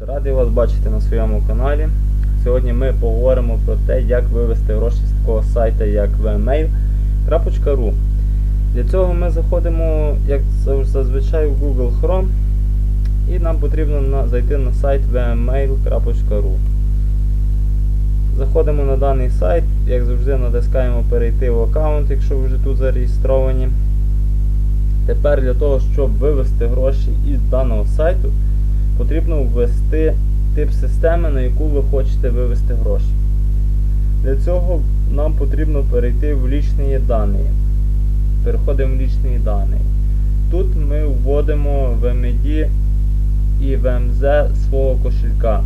Радий вас бачити на своєму каналі. Сьогодні ми поговоримо про те, як вивести гроші з такого сайту, як vmail.ru. Для цього ми заходимо, як зазвичай, в Google Chrome і нам потрібно зайти на сайт vmail.ru. Заходимо на даний сайт, як завжди натискаємо перейти в аккаунт, якщо ви вже тут зареєстровані. Тепер для того, щоб вивести гроші із даного сайту, потрібно ввести тип системи, на яку ви хочете вивести гроші. Для цього нам потрібно перейти в лічні дані. Переходимо в лічні дані. Тут ми вводимо VMD і VMZ свого кошелька.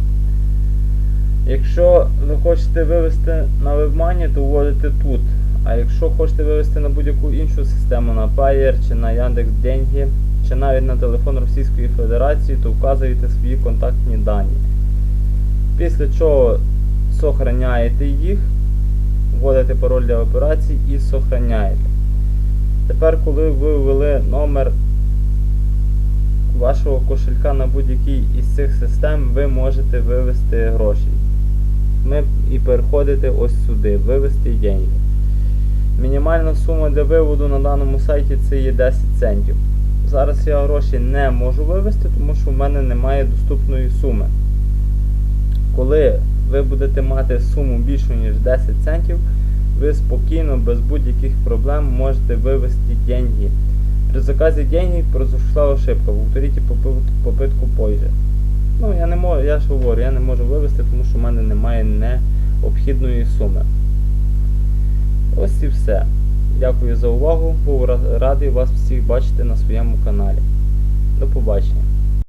Якщо ви хочете вивести на WebMoney, то вводите тут. А якщо хочете вивести на будь-яку іншу систему, на Payer чи на Яндекс.Деньги, чи навіть на телефон Російської Федерації, то вказуєте свої контактні дані. Після чого сохраняєте їх, вводите пароль для операцій і сохраняєте. Тепер, коли ви ввели номер вашого кошелька на будь-якій із цих систем, ви можете вивести гроші. Ми і переходите ось сюди, вивести деньги. Мінімальна сума для виводу на даному сайті це є 10 центів. Зараз я гроші не можу вивести, тому що в мене немає доступної суми. Коли ви будете мати суму більшу, ніж 10 центів, ви спокійно, без будь-яких проблем можете вивести деньги. При заказі денег произошла ошибка. Повторіть попитку позже. Ну, я не можу, я ж говорю, я не можу вивести, тому що в мене немає необхідної суми. Ось і все. Дякую за увагу. Був радий вас всіх бачити на своєму каналі. До побачення.